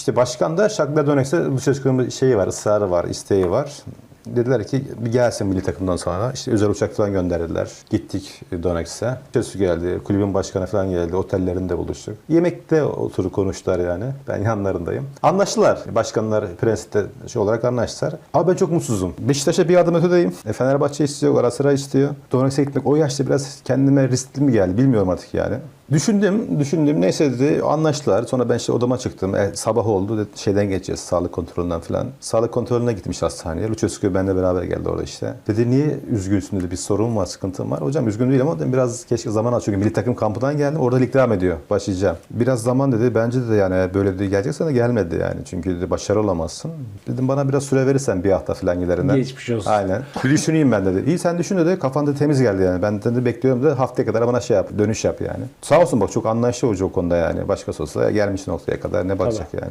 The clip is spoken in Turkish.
İşte başkan da Shakhtar Donetsk'e Lucescu'nun şeyi var, ısrarı var, isteği var. Dediler ki bir gelsin milli takımdan sonra. İşte özel uçak falan gönderdiler. Gittik Donetsk'e. Lucescu geldi, kulübün başkanı falan geldi. Otellerinde buluştuk. Yemekte oturup konuştular yani. Ben yanlarındayım. Anlaştılar. Başkanlar prensipte şey olarak anlaştılar. Ama ben çok mutsuzum. Beşiktaş'a bir adım ötedeyim. E, Fenerbahçe istiyor, Galatasaray istiyor. Donetsk'e gitmek o yaşta biraz kendime riskli mi geldi bilmiyorum artık yani. Düşündüm, düşündüm. Neyse dedi anlaştılar. Sonra ben işte odama çıktım. E, sabah oldu. Dedi, şeyden geçeceğiz. Sağlık kontrolünden falan. Sağlık kontrolüne gitmiş hastaneye. Lucescu benimle beraber geldi orada işte. Dedi niye üzgünsün dedi. Bir sorun var, sıkıntım var. Hocam üzgün değil ama dedim, biraz keşke zaman al. Çünkü milli takım kampından geldim. Orada lig devam ediyor. Başlayacağım. Biraz zaman dedi. Bence de yani böyle dedi geleceksen de gelmedi yani. Çünkü dedi başarılı olamazsın. Dedim bana biraz süre verirsen bir hafta falan gilerinden. Geçmiş olsun. Aynen. Bir düşüneyim ben dedi. İyi sen düşün dedi. Kafanda temiz geldi yani. Ben de bekliyorum dedi. Haftaya kadar bana şey yap. Dönüş yap yani. Sağ olsun bak çok anlayışlı hoca o konuda yani. Başkası olsa gelmiş noktaya kadar ne bakacak yani.